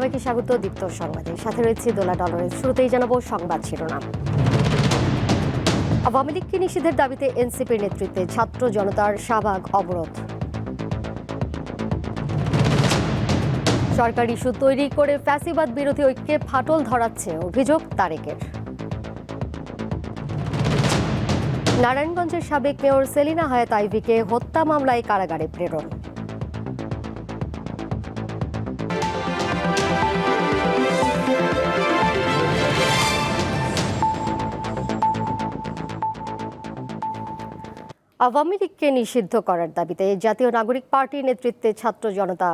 সবাইকে স্বাগত দীপ্ত সংবাদে। সাথে রয়েছে দোলা ডলারের শুরুতেই জানাব সংবাদ শিরোনাম। আওয়ামী লীগকে নিষিদ্ধের দাবিতে এনসিপির নেতৃত্বে ছাত্র জনতার শাহবাগ অবরোধ? সরকার ইস্যু তৈরি করে ফ্যাসিবাদ বিরোধী ঐক্যে ফাটল ধরাচ্ছে অভিযোগ তারেকের। নারায়ণগঞ্জের সাবেক মেয়র সেলিনা হায়াত আইভিকে হত্যা মামলায় কারাগারে প্রেরণ। আওয়ামী লীগকে নিষিদ্ধ করার দাবিতে জাতীয় নাগরিক পার্টির নেতৃত্বে ছাত্র জনতা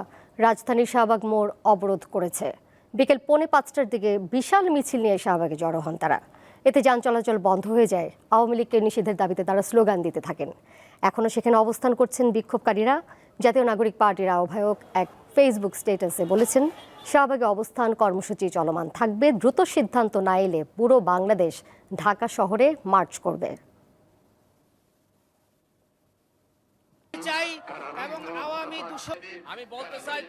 রাজধানীর শাহবাগ মোড় অবরোধ করেছে। বিকেল পৌনে পাঁচটার দিকে বিশাল মিছিল নিয়ে শাহবাগে জড়ো হন তারা। এতে যান চলাচল বন্ধ হয়ে যায়। আওয়ামী লীগকে নিষিদ্ধের দাবিতে তারা স্লোগান দিতে থাকেন। এখনও সেখানে অবস্থান করছেন বিক্ষোভকারীরা। জাতীয় নাগরিক পার্টির আহ্বায়ক এক ফেসবুক স্ট্যাটাসে বলেছেন, শাহবাগে অবস্থান কর্মসূচি চলমান থাকবে, দ্রুত সিদ্ধান্ত না এলে পুরো বাংলাদেশ ঢাকা শহরে মার্চ করবে চাই এবং আওয়ামী দূষণ আমি বলতে চাই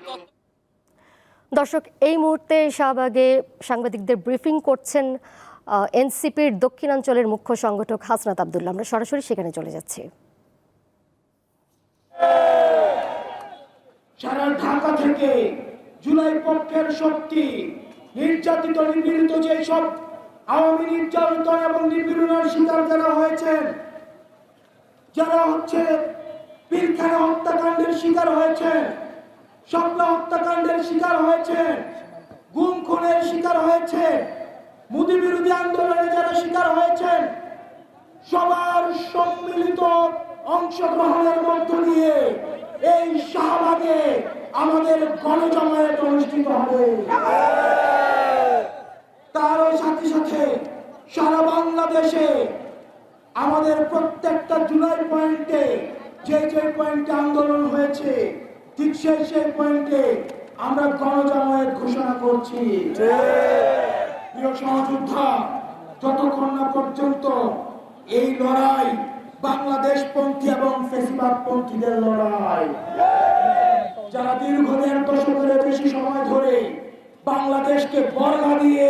দর্শক, এই মুহূর্তে শাহবাগে সাংবাদিকদের ব্রিফিং করছেন এনসিপির দক্ষিণাঞ্চলের মুখ্য সংগঠক হাসনাত আবদুল্লাহ। আমরা সরাসরি সেখানে চলে যাচ্ছি। সারা ঢাকা থেকে জুলাই পক্ষের শক্তি, নির্যাতিত, নিপীড়িত আওয়ামী নির্যাতিত এবং নিপীড়নের শিকার যারা যারা হচ্ছে পিলখানা হত্যাকাণ্ডের শিকার হয়েছে। স্বপ্ন হত্যাকাণ্ডের শিকার হয়েছে। গুম খুনের শিকার হয়েছে। মুদি বিরোধী আন্দোলনে যারা শিকার হয়েছেন সবার সম্মিলিত অংশগ্রহণের মধ্য দিয়ে এই শাহবাগে আমাদের গণজমায়েত অনুষ্ঠিত হবে। তারও সাথে সাথে সারা বাংলাদেশে আমাদের প্রত্যেকটা জুলাই পয়েন্টে যে যে পয়েন্টে আন্দোলন হয়েছে, ঠিক সেই সেই পয়েন্টে আমরা গণজমায়েত ঘোষণা করছি। যতক্ষণ না পর্যন্ত এই লড়াই বাংলাদেশ পন্থী এবং ফেসিবাদ পন্থীদের লড়াই, যারা দীর্ঘ দেড় দশকের বেশি সময় ধরে বাংলাদেশকে বর্গা দিয়ে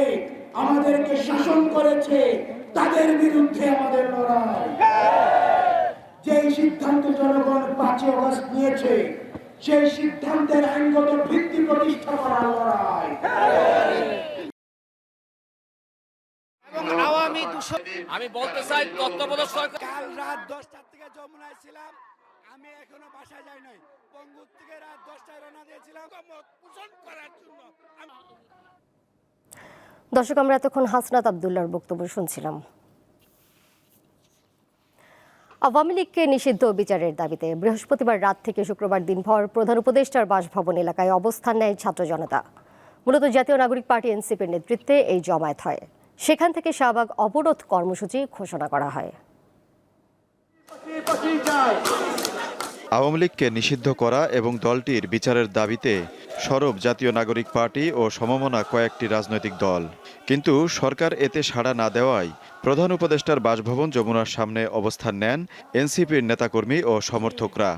আমাদেরকে শাসন করেছে, তাদের বিরুদ্ধে আমাদের লড়াই। যেই সিদ্ধান্ত জনগণ পাঁচই অগস্ট নিয়েছে সেই সিদ্ধান্তের আইনগত ভিত্তি প্রতিষ্ঠা করার লড়াই। আওয়ামী আমি বলতে চাই তত্ত্বাবধায়ক সরকার কাল রাত দশটার থেকে যমুনায় ছিলাম। আমি এখনও বাসায় যাই নাই। থেকে রাত দশটায় রওনা দিয়েছিলাম। পোষণ করার জন্য। দর্শক আমরা এতক্ষণ হাসনাত আবদুল্লার বক্তব্য শুনছিলাম। আওয়ামী লীগকে নিষিদ্ধ বিচারের দাবিতে বৃহস্পতিবার রাত থেকে শুক্রবার দিনভর প্রধান উপদেষ্টার বাসভবন এলাকায় অবস্থান নেয় ছাত্র জনতা। মূলত জাতীয় নাগরিক পার্টি এনসিপির নেতৃত্বে এই জমায়েত হয়। সেখান থেকে শাহবাগ অবরোধ কর্মসূচি ঘোষণা করা হয়। আওয়ামী লীগকে নিষিদ্ধ করা এবং দলটির বিচারের দাবিতে সরব জাতীয় নাগরিক পার্টি ও সমমনা কয়েকটি রাজনৈতিক দল। কিন্তু সরকার এতে সাড়া না দেওয়ায় প্রধান উপদেষ্টার বাসভবন যমুনার সামনে অবস্থান নেন এনসিপির নেতাকর্মী ও সমর্থকরা।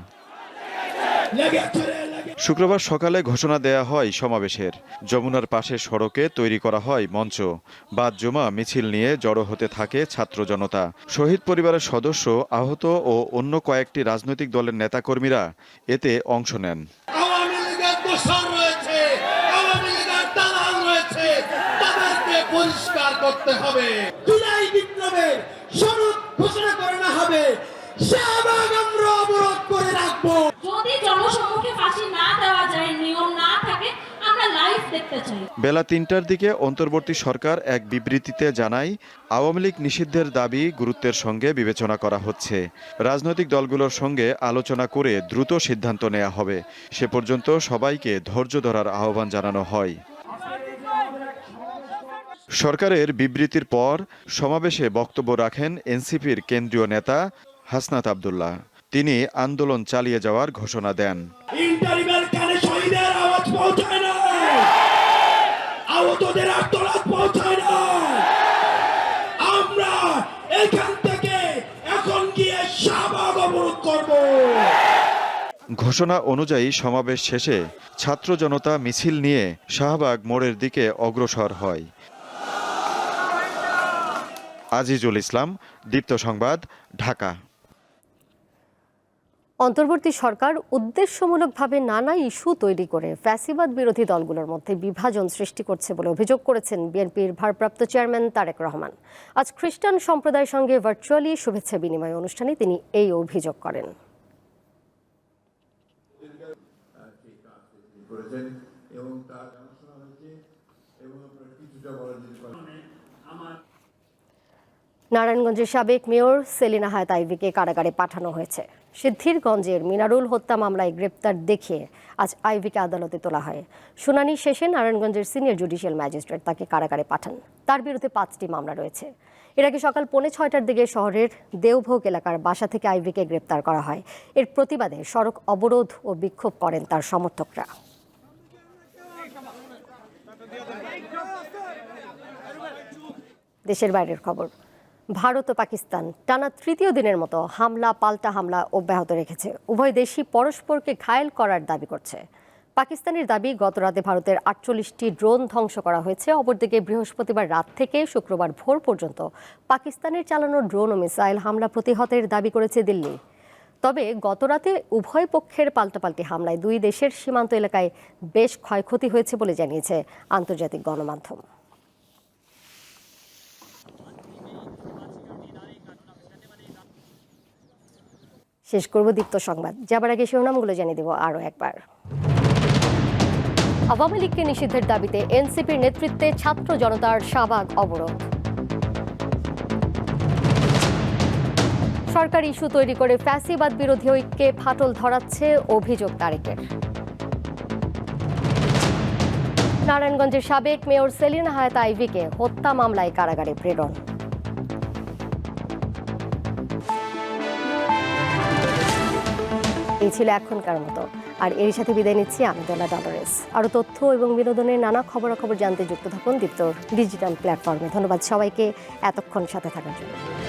শুক্রবার সকালে ঘোষণা দেয়া হয় সমাবেশের। যমুনার পাশে সড়কে তৈরি করা হয় মঞ্চ। বাদ জমা মিছিল নিয়ে জড়ো হতে থাকে ছাত্র জনতা। শহীদ পরিবারের সদস্য, আহত ও অন্য কয়েকটি রাজনৈতিক দলের নেতাকর্মীরা এতে অংশ নেন আওয়ামী লীগের দোষর রয়েছে আওয়ামী লীগের দালাল রয়েছে তাদেরকে পরিষ্কার করতে হবে। জুলাই বিপ্লবের স্বরূপ ঘোষণা করে না হবে। শাহবাগ আমরা অবরোধ করে রাখব। যদি জনসম্মুখে ফাঁসি না দেওয়া যায় নিয়ম না থাকে আমরা লাইভ দেখতে চাই। বেলা তিনটার দিকে অন্তর্বর্তী সরকার এক বিবৃতিতে জানায় আওয়ামী লীগ নিষিদ্ধের দাবি গুরুত্বের সঙ্গে বিবেচনা করা হচ্ছে। রাজনৈতিক দলগুলোর সঙ্গে আলোচনা করে দ্রুত সিদ্ধান্ত নেওয়া হবে। সে পর্যন্ত সবাইকে ধৈর্য ধরার আহ্বান জানানো হয়। সরকারের বিবৃতির পর সমাবেশে বক্তব্য রাখেন এনসিপির কেন্দ্রীয় নেতা হাসনাত আবদুল্লাহ। তিনি আন্দোলন চালিয়ে যাওয়ার ঘোষণা দেন। আমরা এখান থেকে এখন গিয়ে শাহবাগ অবরোধ করব। ঘোষণা অনুযায়ী সমাবেশ শেষে ছাত্র জনতা মিছিল নিয়ে শাহবাগ মোড়ের দিকে অগ্রসর হয়। আজিজুল ইসলাম দীপ্ত সংবাদ ঢাকা। অন্তর্বর্তী সরকার উদ্দেশ্যমূলকভাবে নানা ইস্যু তৈরি করে ফ্যাসিবাদ বিরোধী দলগুলোর মধ্যে বিভাজন সৃষ্টি করছে বলে অভিযোগ করেছেন বিএনপির ভারপ্রাপ্ত চেয়ারম্যান তারেক রহমান। আজ খ্রিস্টান সম্প্রদায়ের সঙ্গে ভার্চুয়ালি শুভেচ্ছা বিনিময় অনুষ্ঠানে তিনি এই অভিযোগ করেন করেছেন এবং তার জানাশোনা হয়েছে এবং আপনার কিছুটা বলা যেতে পারে নারায়ণগঞ্জের সাবেক মেয়র সেলিনা হায়াত আইভিকে কারাগারে পাঠানো হয়েছে। সিদ্ধিরগঞ্জের মিনারুল হত্যা মামলায় গ্রেপ্তার দেখিয়ে আজ আইভিকে আদালতে তোলা হয়। শুনানি শেষে নারায়ণগঞ্জের সিনিয়র জুডিশিয়াল ম্যাজিস্ট্রেট তাকে কারাগারে পাঠান। তার বিরুদ্ধে পাঁচটি মামলা রয়েছে। এর আগে সকাল পৌনে ছয়টার দিকে শহরের দেওভোগ এলাকার বাসা থেকে আইভিকে গ্রেপ্তার করা হয়। এর প্রতিবাদে সড়ক অবরোধ ও বিক্ষোভ করেন তার সমর্থকরা। দেশের বাইরের খবর। ভারত ও পাকিস্তান টানা তৃতীয় দিনের মতো হামলা, পাল্টা হামলা অব্যাহত রেখেছে। উভয় দেশই পরস্পরকে ঘায়েল করার দাবি করছে। পাকিস্তানের দাবি গতরাতে ভারতের আটচল্লিশটি ড্রোন ধ্বংস করা হয়েছে। অপরদিকে বৃহস্পতিবার রাত থেকে শুক্রবার ভোর পর্যন্ত পাকিস্তানের চালানো ড্রোন ও মিসাইল হামলা প্রতিহতের দাবি করেছে দিল্লি। তবে গতরাতে উভয় পক্ষের পাল্টাপাল্টি হামলায় দুই দেশের সীমান্ত এলাকায় বেশ ক্ষয়ক্ষতি হয়েছে বলে জানিয়েছে আন্তর্জাতিক গণমাধ্যম। শেষ করব দীপ্ত সংবাদ। যাবার আগে শিরোনামগুলো জানিয়ে দেব আরও একবার। আওয়ামী লীগকে নিষিদ্ধের দাবিতে এনসিপির নেতৃত্বে ছাত্র জনতার শাহবাগ অবরোধ। সরকার ইস্যু তৈরি করে ফ্যাসিবাদ বিরোধী ঐক্যে ফাটল ধরাচ্ছে অভিযোগ তারেকের। নারায়ণগঞ্জের সাবেক মেয়র সেলিনা হায়াত আইভিকে হত্যা মামলায় কারাগারে প্রেরণ। এই ছিল এখনকার মতো। আর এর সাথে বিদায় নিচ্ছি আমি দোলা ডলারেস। আরও তথ্য এবং বিনোদনের নানা খবরাখবর জানতে যুক্ত থাকুন দীপ্ত ডিজিটাল প্ল্যাটফর্মে। ধন্যবাদ সবাইকে এতক্ষণ সাথে থাকার জন্য।